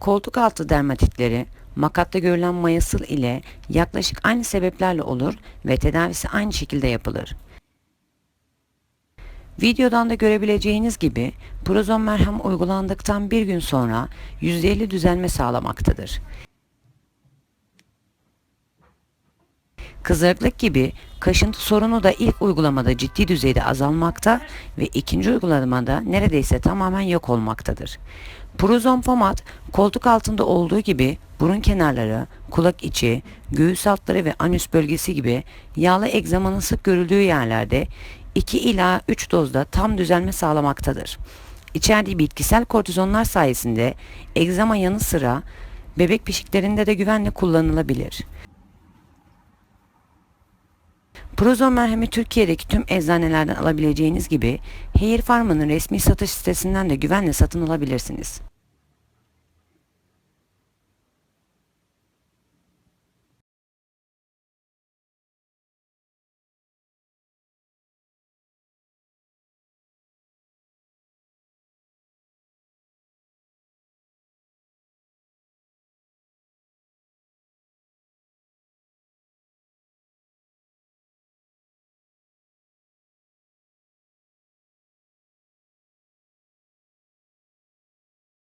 Koltuk altı dermatitleri makatta görülen mayasıl ile yaklaşık aynı sebeplerle olur ve tedavisi aynı şekilde yapılır. Videodan da görebileceğiniz gibi prozon merhem uygulandıktan bir gün sonra %50 düzelme sağlamaktadır. Kızarıklık gibi kaşıntı sorunu da ilk uygulamada ciddi düzeyde azalmakta ve ikinci uygulamada neredeyse tamamen yok olmaktadır. Prozon pomat koltuk altında olduğu gibi burun kenarları, kulak içi, göğüs altları ve anüs bölgesi gibi yağlı egzamanın sık görüldüğü yerlerde 2 ila 3 dozda tam düzelme sağlamaktadır. İçerdiği bitkisel kortizonlar sayesinde egzama yanı sıra bebek pişiklerinde de güvenle kullanılabilir. Prozon merhemi Türkiye'deki tüm eczanelerden alabileceğiniz gibi Hair Pharma'nın resmi satış sitesinden de güvenle satın alabilirsiniz.